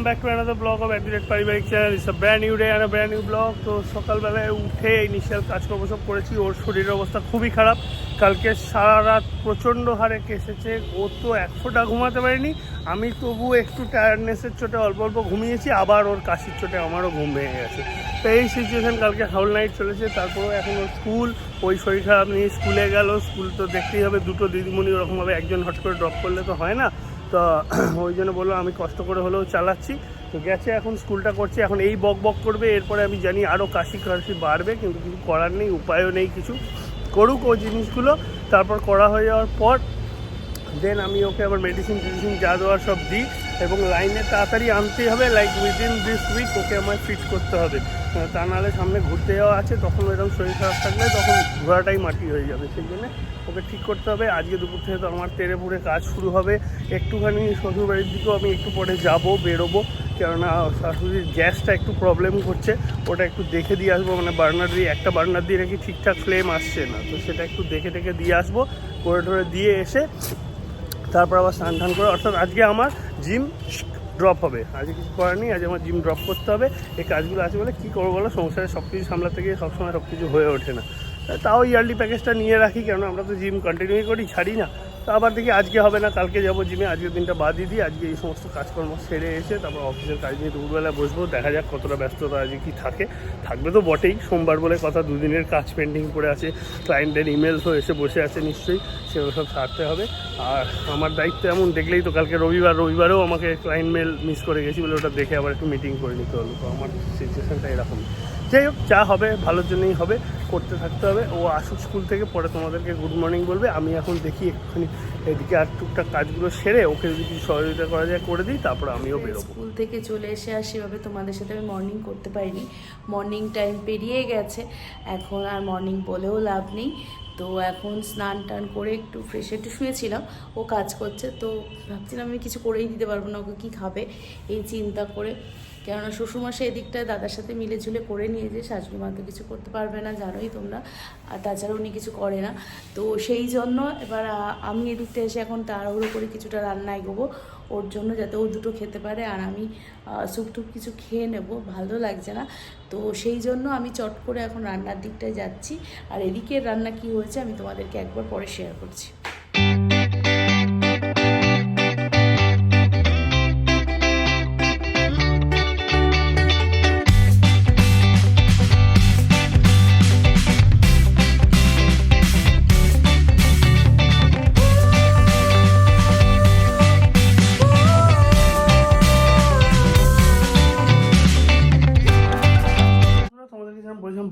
Welcome back to another blog of Adelaide পারিবারিক channel it's a brand new day and brand new blog তো সকালবেলায় উঠে initial কাজকর্ম সব করেছি। ওর শরীরের অবস্থা খুবই খারাপ। কালকে সারা রাত প্রচণ্ড হারে কেসেছে। ও তো এক ফোঁটা ঘুমাতে পারেনি। আমি তবু একটু টায়ার্ডনেসের চোটে অল্প অল্প ঘুমিয়েছি। আবার ওর কাশির চোটে আমারও ঘুম ভেঙে গেছে। তো এই সিচুয়েশান কালকে হাউল নাইট চলেছে। তারপরেও এখন ওর স্কুল ওই শরীর খারাপ নিয়ে স্কুলে গেল। স্কুল তো দেখতেই হবে। দুটো দিদিমণি ওরকমভাবে একজন হট করে ড্রপ করলে তো হয় না। তো ওই জন্য বলল আমি কষ্ট করে হলেও চালাচ্ছি। তো গেছে এখন, স্কুলটা করছে, এখন এই বক বক করবে, এরপরে আমি জানি আরও কাশি কাশি বাড়বে, কিন্তু কিছু করার নেই, উপায়ও নেই কিছু। করুক ও জিনিসগুলো, তারপর করা হয়ে যাওয়ার পর দেন আমি ওকে আবার মেডিসিন টেডিসিন যা দেওয়ার সব দিই। এবং লাইনে তাড়াতাড়ি আনতেই হবে like within this week okay আমায় ফিট করতে হবে। তা নাহলে সামনে ঘুরতে যাওয়া আছে, তখন এরকম শরীর খারাপ থাকলে তখন ঘোরাটাই মাটি হয়ে যাবে, সেই জন্যে ওকে ঠিক করতে হবে। আজকে দুপুর থেকে তো আমার তেরে পুরে কাজ শুরু হবে। একটুখানি শ্বশুরবাড়ির দিকেও আমি একটু পরে যাব, বেরোবো, কেননা শাশুড়ির গ্যাসটা একটু প্রবলেম করছে। ওটা একটু দেখে দিয়ে আসব মানে বার্নার দিয়ে, একটা বার্নার দিয়ে নাকি ঠিকঠাক ফ্লেম আসছে না। তো সেটা একটু দেখে দেখে দিয়ে আসব, করে টরে দিয়ে এসে তারপর আবার স্নান টান করে, অর্থাৎ আজকে আমার জিম ড্রপ হবে। আজকে কিছু করার নেই আজ আমার জিম ড্রপ করতে হবে। এই কাজগুলো আছে বলে কী করব বলো? সংসারে সব কিছু সামলাতে গিয়ে সবসময় সব কিছু হয়ে ওঠে না। তাও ইয়ারলি প্যাকেজটা নিয়ে রাখি কেন আমরা তো জিম কন্টিনিউ করি, ছাড়ি না। আবার দেখি আজকে হবে না, কালকে যাব জিমে, আজকের দিনটা বাদই দিই আজকে এই সমস্ত কাজকর্ম সেরে এসে তারপর অফিসের কাজ নিয়ে দুপুরবেলা বসবো, দেখা যাক কতটা ব্যস্ততা আজকে কি থাকে। থাকবে তো বটেই, সোমবার বলে কথা, দুদিনের কাজ পেন্ডিং পড়ে আছে ক্লায়েন্টের ইমেলসও এসে বসে আছে নিশ্চয়ই, সেগুলো সব সারতে হবে। আর আমার দায়িত্ব এমন, দেখলেই তো কালকে রবিবার, রবিবারেও আমাকে ক্লায়েন্ট মেল মিস করে গেছি বলে ওটা দেখে আবার একটু মিটিং করে নিতে হলো তো আমার সিচুয়েশানটা এরকম। যাই হোক, যা হবে, ভালোর জন্যই হবে, করতে থাকতে হবে। ও আসুক স্কুল থেকে, পরে তোমাদেরকে গুড মর্নিং বলবে, আমি এখন দেখি একটুখানি এদিকে আর টুকটাক কাজগুলো সেরে ওকে যদি কিছু সহযোগিতা করা যায় করে দিই তারপর আমিও বেরোবো। স্কুল থেকে চলে এসে আর সেভাবে তোমাদের সাথে আমি মর্নিং করতে পারিনি। মর্নিং টাইম পেরিয়ে গেছে এখন আর মর্নিং বলেও লাভ নেই। তো এখন স্নান টান করে একটু ফ্রেশ একটু শুয়েছিলাম ও কাজ করছে তো ভাবছিলাম আমি কিছু করেই দিতে পারব না ওকে কী খাবে এই চিন্তা করে কেননা শ্বশুরমশাই এদিকটায় দাদার সাথে মিলে ঝুলে করে নিয়েছে শাশুড়ি মা তো কিছু করতে পারবে না, জানোই তোমরা। আর তাছাড়া উনি কিছু করে না। তো সেই জন্য এবার আমি এদিকটা এসে এখন তাড়াহুড়ো করে কিছুটা রান্না এগোবো। ওর জন্য যাতে ও দুটো খেতে পারে। আর আমি স্যুপ টুপ কিছু খেয়ে নেব। ভালো লাগছে না। তো সেই জন্য আমি চট করে এখন রান্নার দিকটায় যাচ্ছি। আর এদিকের রান্না কি হয়েছে আমি তোমাদেরকে একবার পরে শেয়ার করছি।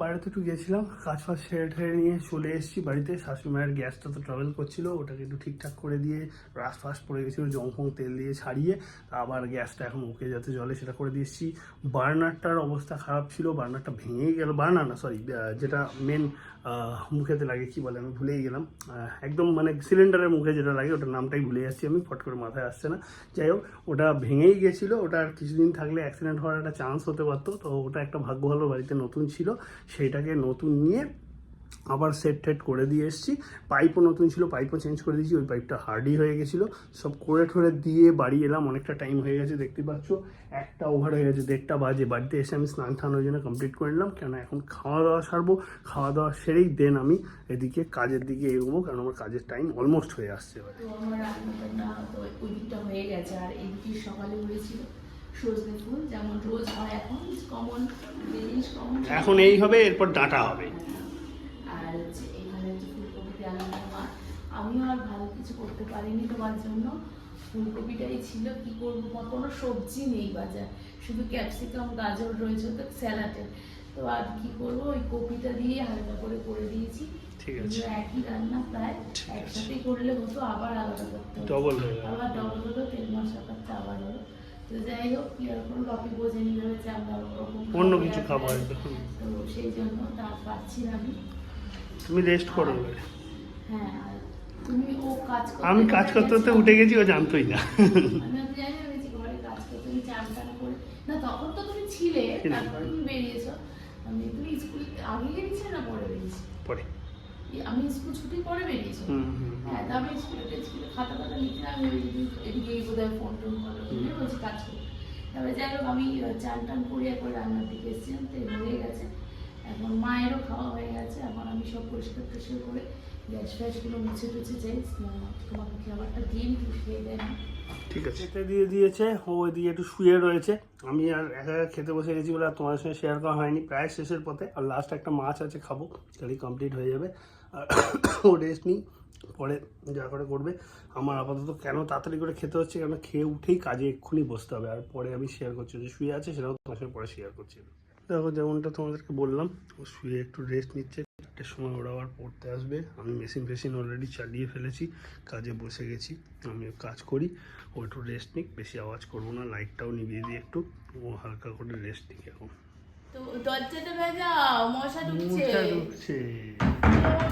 যেমন বাইরে তো একটু গেছিলাম কাজ ফাজ সেরে ঠেরে নিয়ে চলে এসেছি বাড়িতে। শাশুড়ি মায়ের গ্যাসটা তো ট্রাভেল করছিল, ওটাকে একটু ঠিকঠাক করে দিয়ে রাস ফাস পড়ে গেছিল, জং ফং তেল দিয়ে ছাড়িয়ে। আবার গ্যাসটা এখন ওকে যাতে জলে সেটা করে দিয়েছি বার্নারটার অবস্থা খারাপ ছিল, বার্নারটা ভেঙেই গেল, বার্নার না সরি যেটা মেন মুখেতে লাগে, কি বলে, আমি ভুলেই গেলাম। একদম মানে সিলিন্ডারের মুখে যেটা লাগে, ওটার নামটাই ভুলে যাচ্ছি আমি, ফট করে মাথায় আসছে না। যাই হোক, ওটা ভেঙেই গেছিল, ওটা আর কিছুদিন থাকলে অ্যাক্সিডেন্ট হওয়ার একটা চান্স হতে পারতো, তো ওটা একটা ভাগ্য ভালো বাড়িতে নতুন ছিল, সেইটাকে নতুন নিয়ে আবার সেট টেট করে দিয়ে এসেছি। পাইপও নতুন ছিল পাইপও চেঞ্জ করে দিয়েছি ওই পাইপটা হার্ডই হয়ে গেছিল। সব করে ঠরে দিয়ে বাড়ি এলাম অনেকটা টাইম হয়ে গেছে দেখতে পাচ্ছ। একটা ওভার হয়ে গেছে দেড়টা বাজে। বাড়িতে এসে আমি স্নান টান ওই জন্য কমপ্লিট করে নিলাম কেন এখন খাওয়া দাওয়া সারবো। খাওয়া দাওয়া সেরেই দেন আমি এদিকে কাজের দিকে এগোবো কারণ আমার কাজের টাইম অলমোস্ট হয়ে আসছে এবারে। হয়ে গেছে। আর এদিকে সকালে হয়েছিল যেমন রোজ হয় এখন কমন কমন এখন এই হবে এরপর ডাটা হবে। আর হচ্ছে এখানে হচ্ছে ফুলকপিতে আলাদা মাছ আমিও আর ভালো কিছু করতে পারিনি তোমার জন্য। ফুলকপিটাই ছিল কি করব? কোনো সবজি নেই বাজার। শুধু ক্যাপসিকাম গাজর রয়েছে তো স্যালাডের তো আর কি করব? ওই কপিটা দিয়ে হালকা করে করে দিয়েছি। একই রান্না প্রায়। একসাথেই করলে হতো আবার আলাদা করতে আবার ডবল হলো তেল মশলা করতে আবার হলো। তো যাই হোক কি আর কোনো টপিক বোঝে নিয়ে ভেবেছে আমরা অন্য কিছু আর খাব তাই। একদম। তো সেই জন্য তা পাচ্ছি না আমি। তুমি রেস্ট করো এবারে। হ্যাঁ তুমি ও কাজ আমি কাজ করতে করতে উঠে গেছি ও জানতোই না। পরে পরে। আমি স্কুল ছুটি পরে বেরিয়েছো? হ্যাঁ তা আমি স্কুলে স্কুলে খাতা খাতা লিখলাম আমি ওই দিন এদিকে বোধহয় ফোন টোন করো বলছি কাজ করি। তারপরে যাই হোক আমি চান টান করে একবার রান্নার দিকে এসেছিলাম তো হয়ে গেছে। এখন মায়েরও খাওয়া হয়ে গেছে এখন আমি সব পরিষ্কার টরিষ্কার করে গ্যাস ফ্যাসগুলো মুছে টুছে যাই। তোমাকে খাবারটা দিয়ে আমি একটু খেয়ে দেয় না? ঠিক আছে। খেতে দিয়ে দিয়েছে ও ওইদিকে একটু শুয়ে রয়েছে। আমি আর একা একা খেতে বসে গেছি বলে আর তোমাদের সঙ্গে শেয়ার করা হয়নি। প্রায় শেষের পথে আর লাস্ট একটা মাছ আছে খাব তাহলেই কমপ্লিট হয়ে যাবে। আর ও রেস্ট নিই পরে যা করে করবে। আমার আপাতত কেন তাড়াতাড়ি করে খেতে হচ্ছে কেন? খেয়ে উঠেই কাজে এক্ষুনি বসতে হবে। আর পরে আমি শেয়ার করছি যে শুয়ে আছে সেটাও তোমার সঙ্গে পরে শেয়ার করছি। দেখো যেমনটা তোমাদেরকে বললাম ও শুয়ে একটু রেস্ট নিচ্ছে একটা সময় ওরা আবার পড়তে আসবে। আমি মেশিন ফেশিন অলরেডি চালিয়ে ফেলেছি কাজে বসে গেছি আমি কাজ করি। ও একটু রেস্ট নিক বেশি আওয়াজ করব না লাইটটাও নিভিয়ে দিই একটু ও হালকা করে রেস্ট নিক এখন। দরজাটা ভেজাও মশা ঢুকছে। ঢুকছে।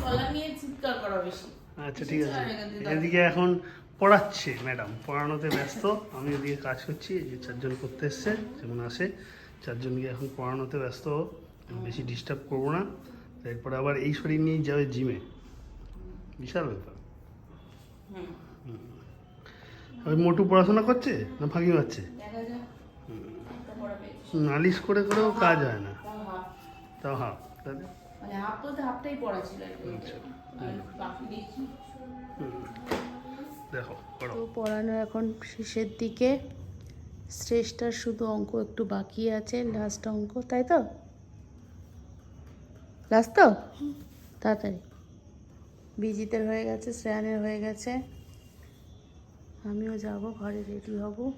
গলা নিয়ে চিৎকার করা বেশি। আচ্ছা ঠিক আছে। এদিকে এখন পড়াচ্ছে ম্যাডাম পড়ানোতে ব্যস্ত। আমি এদিকে কাজ করছি যে চারজন করতে এসছে যেমন আসে। চারজনকে এখন পড়ানোতে ব্যস্ত। বেশি ডিস্টার্ব করব না। এরপরে আবার এই শরীর নিয়েই যাবে জিমে বিশাল ব্যাপার। হুম। ওই মোটু পড়াশোনা করছে না ফাঁকি মারছে নালিশ করে করেও কাজ হয় না। তাও হাফ। তাহলে? মানে হাফ বলতে হাফটাই পড়া ছিল আর কি। আচ্ছা। দেখি হুম। দেখো পড়ো পড়ানো এখন শেষের দিকে। শ্রেষ্ঠার শুধু অঙ্ক একটু বাকি আছে লাস্ট অঙ্ক, তাই তো? লাস্ট তো? তাড়াতাড়ি। বিজিতের হয়ে গেছে, শ্রেয়ানের হয়ে গেছে। আমিও যাব, ঘরে রেডি হব।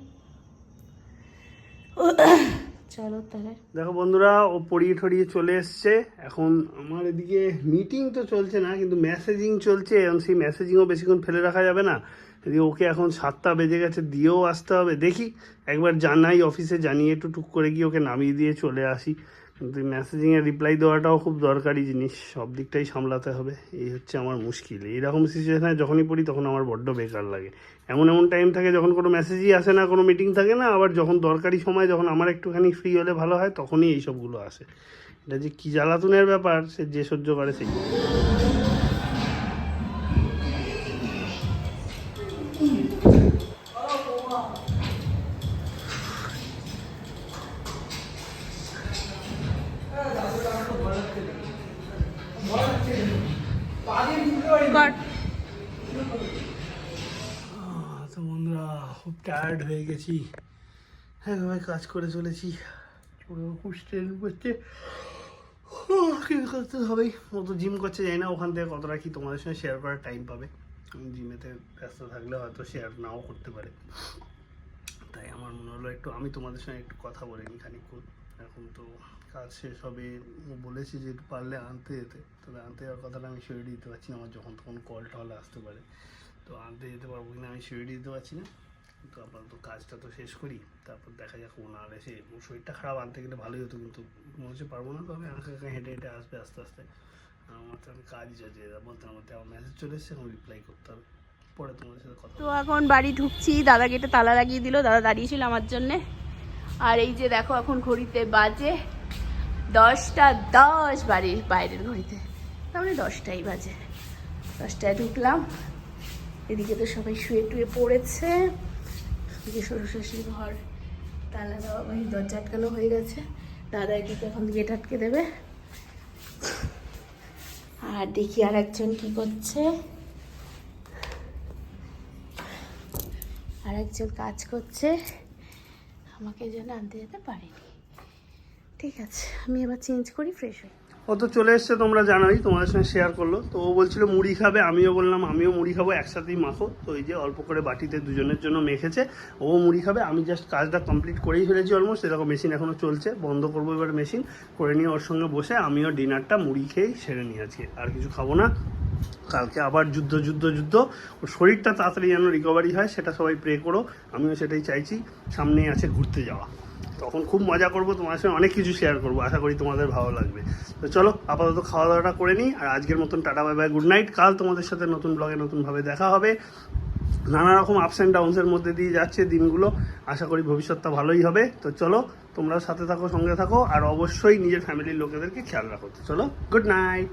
চলো তাহলে। দেখো বন্ধুরা, ও পড়িয়ে ঠড়িয়ে চলে এসছে। এখন আমার এদিকে মিটিং তো চলছে না, কিন্তু মেসেজিং চলছে। এবং সেই মেসেজিংও বেশিক্ষণ ফেলে রাখা যাবে না। এদিকে ওকে এখন সাতটা বেজে গেছে, দিয়েও আসতে হবে। দেখি, একবার জানাই অফিসে, জানিয়ে একটু টুক করে গিয়ে ওকে নামিয়ে দিয়ে চলে আসি। কিন্তু মেসেজিংয়ে রিপ্লাই দেওয়াটাও খুব দরকারি জিনিস, সব দিকটাই সামলাতে হবে। এই হচ্ছে আমার মুশকিল। এইরকম সিচুয়েশানে যখনই পড়ি, তখন আমার বড্ড বেকার লাগে। এমন এমন টাইম থাকে যখন কোনো মেসেজই আসে না, কোনো মিটিং থাকে না, আবার যখন দরকারি সময় যখন আমার একটুখানি ফ্রি হলে ভালো হয়, তখনই এই সবগুলো আসে। এটা যে কী জ্বালাতনের ব্যাপার, সে যে সহ্য করে সেই। টায়ার্ড হয়ে গেছি। হ্যাঁ ভাই কাজ করে চলেছি। খুব স্ট্রেন করছে করতে। হবেই ও তো জিম করছে যাই না ওখান থেকে কতটা কি তোমাদের সঙ্গে শেয়ার করার টাইম পাবে। জিমেতে ব্যস্ত থাকলে হয়তো শেয়ার নাও করতে পারে। তাই আমার মনে হলো একটু আমি তোমাদের সঙ্গে একটু কথা বলে নিই খানিকক্ষণ। এখন তো কাজ শেষ হবে। বলেছি যে একটু পারলে আনতে যেতে। তবে আনতে যাওয়ার কথাটা আমি শিওরিটি দিতে পারছি না। আমার যখন তখন কল টল আসতে পারে। তো আনতে যেতে পারব কিনা আমি শিওরিটি দিতে পারছি না। তো আপাতত কাজটা তো শেষ করি, তারপর দেখা যাক ও না এসে শরীরটা খারাপ আনতে গেলে ভালোই হতো, কিন্তু মনে হচ্ছে পারব না, তবে আঁকা আঁকা হেঁটে হেঁটে আসবে আস্তে আস্তে। আমার তো আমি কাজই যাচ্ছে বলতে বলতে আমার মেসেজ চলে এসছে, এখন রিপ্লাই করতে হবে। পরে তোমাদের সাথে কথা তো এখন বাড়ি ঢুকছি, দাদা গেটে তালা লাগিয়ে দিল, দাদা দাঁড়িয়েছিল আমার জন্যে। আর এই যে দেখো এখন ঘড়িতে বাজে দশটা দশ বাড়ির বাইরের ঘড়িতে। মানে দশটাই বাজে। দশটায় ঢুকলাম, এদিকে তো সবাই শুয়ে টুয়ে পড়েছে। এদিকে শ্বশুর শাশুড়ি ঘর। তালা দেওয়া মানে দরজা আটকানো হয়ে গেছে। দাদা এদিকে এখন গেট আটকে দেবে। আর দেখি আর একজন কি করছে। আর একজন কাজ করছে। আমাকে জন্য আনতে যেতে পারেনি। ঠিক আছে, আমি এবার চেঞ্জ করি, ফ্রেশ হই। ও তো চলে এসছে, তোমরা জানোই, তোমাদের সঙ্গে শেয়ার করল। তো ও বলছিল, মুড়ি খাবে। আমিও বললাম, আমিও মুড়ি খাব, একসাথেই মাখো। তো এই যে অল্প করে বাটিতে দুজনের জন্য মেখেছে, ও মুড়ি খাবে। আমি জাস্ট কাজটা কমপ্লিট করেই ফেলেছি অলমোস্ট এরকম মেশিন এখনও চলছে। বন্ধ করব এবার মেশিন করে নিয়ে ওর সঙ্গে বসে আমিও ডিনারটা মুড়ি খেয়েই সেরে নিয়ে আজকে আর কিছু খাব না। কালকে আবার যুদ্ধ যুদ্ধ যুদ্ধ। ওর শরীরটা তাড়াতাড়ি যেন রিকভারি হয়, সেটা সবাই প্রে করো। আমিও সেটাই চাইছি, সামনেই আছে ঘুরতে যাওয়া। তখন খুব মজা করব তোমার সঙ্গে অনেক কিছু শেয়ার করব, আশা করি তোমাদের ভালো লাগবে। তো চলো, আপাতত খাওয়া দাওয়াটা করে নিই, আর আজকের মতন tata bye bye good night কাল তোমাদের সাথে নতুন ব্লগে নতুনভাবে দেখা হবে। নানা রকম আপস অ্যান্ড ডাউনসের মধ্যে দিয়ে যাচ্ছে দিনগুলো, আশা করি ভবিষ্যৎটা ভালোই হবে। তো চলো তোমরা সাথে থাকো, সঙ্গে থাকো, আর অবশ্যই নিজের ফ্যামিলির লোকেদেরকে খেয়াল রাখো। তো চলো গুড নাইট